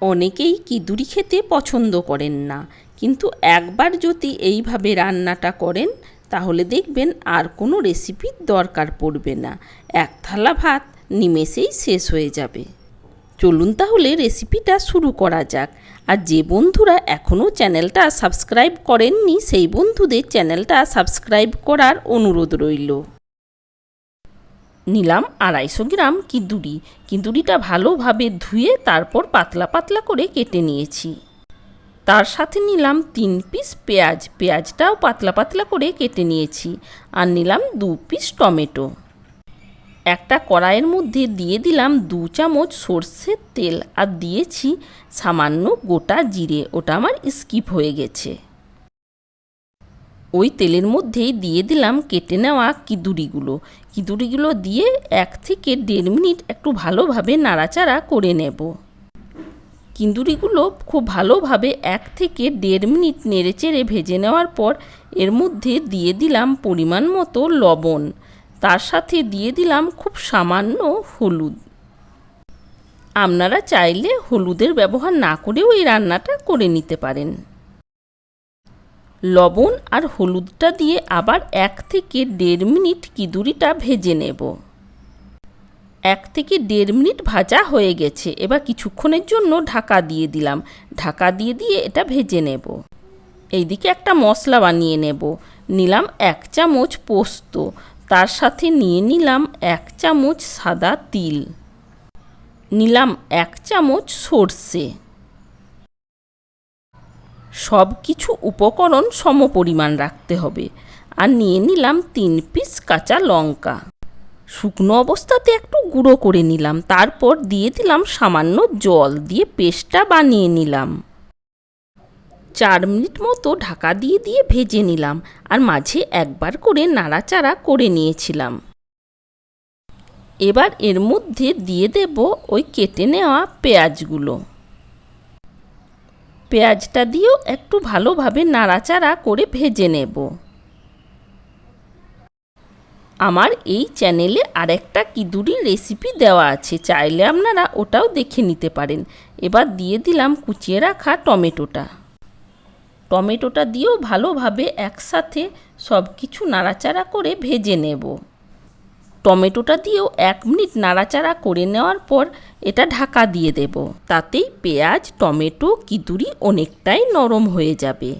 অনেকেই কিদুরি খেতে পছন্দ করেন না। কিন্তু একবার যদি এইভাবে রান্নাটা করেন, তাহলে দেখবেন আর কোনো রেসিপির দরকার পড়বে না। এক থালা ভাত নিমেষেই শেষ হয়ে যাবে। চলুন তাহলে রেসিপিটা শুরু করা যাক। আর যে বন্ধুরা এখনও চ্যানেলটা সাবস্ক্রাইব করেননি, সেই বন্ধুদের চ্যানেলটা সাবস্ক্রাইব করার অনুরোধ রইল। নিলাম আড়াইশো গ্রাম কিঁদুরি। কিঁদুরিটা ভালোভাবে ধুয়ে তারপর পাতলা পাতলা করে কেটে নিয়েছি। তার সাথে নিলাম তিন পিস পেঁয়াজ। পেঁয়াজটাও পাতলা পাতলা করে কেটে নিয়েছি আর নিলাম দু পিস টমেটো। একটা কড়াইয়ের মধ্যে দিয়ে দিলাম দু চামচ সর্ষের তেল আর দিয়েছি সামান্য গোটা জিরে। ওটা আমার স্কিপ হয়ে গেছে। ওই তেলের মধ্যেই দিয়ে দিলাম কেটে নেওয়া কিদুরিগুলো। কিদুরিগুলো দিয়ে এক থেকে দেড় মিনিট একটু ভালোভাবে নাড়াচাড়া করে নেব। কিন্দুরিগুলো খুব ভালোভাবে এক থেকে দেড় মিনিট নেড়েচেড়ে ভেজে নেওয়ার পর এর মধ্যে দিয়ে দিলাম পরিমাণ মতো লবণ। তার সাথে দিয়ে দিলাম খুব সামান্য হলুদ। আপনারা চাইলে হলুদের ব্যবহার না করেও এই রান্নাটা করে নিতে পারেন। লবণ আর হলুদটা দিয়ে আবার এক থেকে দেড় মিনিট কিদুরিটা ভেজে নেব। এক থেকে দেড় মিনিট ভাজা হয়ে গেছে। এবার কিছুক্ষণের জন্য ঢাকা দিয়ে দিলাম। ঢাকা দিয়ে দিয়ে এটা ভেজে নেব। এইদিকে একটা মশলা বানিয়ে নেব। নিলাম এক চামচ পোস্ত। তার সাথে নিয়ে নিলাম এক চামচ সাদা তিল। নিলাম এক চামচ সর্ষে। সব কিছু উপকরণ সমপরিমাণ রাখতে হবে। আর নিয়ে নিলাম তিন পিস কাঁচা লঙ্কা। শুকনো অবস্থাতে একটু গুঁড়ো করে নিলাম। তারপর দিয়ে দিলাম সামান্য জল দিয়ে পেস্টটা বানিয়ে নিলাম। চার মিনিট মতো ঢাকা দিয়ে দিয়ে ভেজে নিলাম। আর মাঝে একবার করে নাড়াচাড়া করে নিয়েছিলাম। এবার এর মধ্যে দিয়ে দেব ওই কেটে নেওয়া পেঁয়াজগুলো। পেঁয়াজটা দিয়েও একটু ভালোভাবে নাড়াচাড়া করে ভেজে নেব। আমার এই চ্যানেলে আরেকটা কিদুরি রেসিপি দেওয়া আছে, চাইলে আপনারা ওটাও দেখে নিতে পারেন। এবার দিয়ে দিলাম কুচিয়ে রাখা টমেটোটা। টমেটোটা দিয়েও ভালোভাবে একসাথে সব কিছু নাড়াচাড়া করে ভেজে নেব। টমেটোটা দিয়েও এক মিনিট নাড়াচাড়া করে নেওয়ার পর এটা ঢাকা দিয়ে দেব। তাতেই পেঁয়াজ, টমেটো কিদুরি অনেকটাই নরম হয়ে যাবে।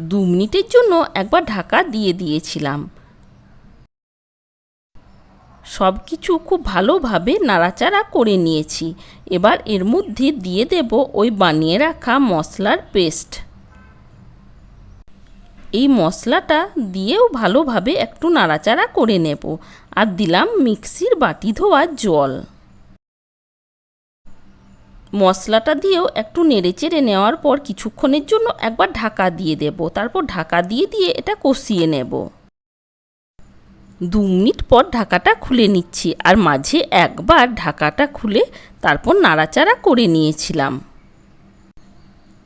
দু মিনিটের জন্য একবার ঢাকা দিয়ে দিয়েছিলাম। সব কিছু খুব ভালোভাবে নাড়াচাড়া করে নিয়েছি। এবার এর মধ্যে দিয়ে দেব ওই বানিয়ে রাখা মশলার পেস্ট। এই মশলাটা দিয়েও ভালোভাবে একটু নাড়াচাড়া করে নেব। আর দিলাম মিক্সির বাটি ধোয়া জল। মশলাটা দিয়েও একটু নেড়েচেড়ে নেওয়ার পর কিছুক্ষণের জন্য একবার ঢাকা দিয়ে দেব। তারপর ঢাকা দিয়ে দিয়ে এটা কষিয়ে নেব। দু মিনিট পর ঢাকাটা খুলে নিচ্ছি। আর মাঝে একবার ঢাকাটা খুলে তারপর নাড়াচাড়া করে নিয়েছিলাম।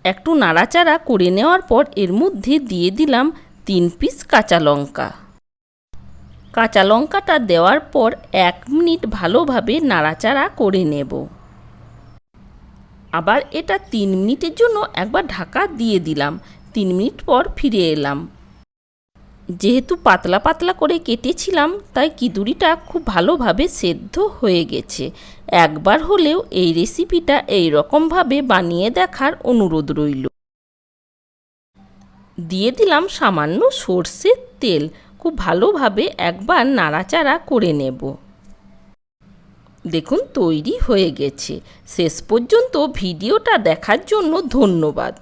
একটু নাড়াচাড়া করে নেওয়ার পর এর মধ্যে দিয়ে দিলাম তিন পিস কাঁচা লঙ্কা। কাঁচা লঙ্কাটা দেওয়ার পর এক মিনিট ভালোভাবে নাড়াচাড়া করে নেব। আবার এটা তিন মিনিটের জন্য একবার ঢাকা দিয়ে দিলাম। তিন মিনিট পর ফিরে এলাম। যেহেতু পাতলা পাতলা করে কেটেছিলাম, তাই কিদুরিটা খুব ভালোভাবে সেদ্ধ হয়ে গেছে। একবার হলেও এই রেসিপিটা এই রকমভাবে বানিয়ে দেখার অনুরোধ রইল। দিয়ে দিলাম সামান্য সর্ষের তেল। খুব ভালোভাবে একবার নাড়াচাড়া করে নেব। দেখুন, তৈরি হয়ে গেছে। শেষ পর্যন্ত ভিডিওটা দেখার জন্য ধন্যবাদ।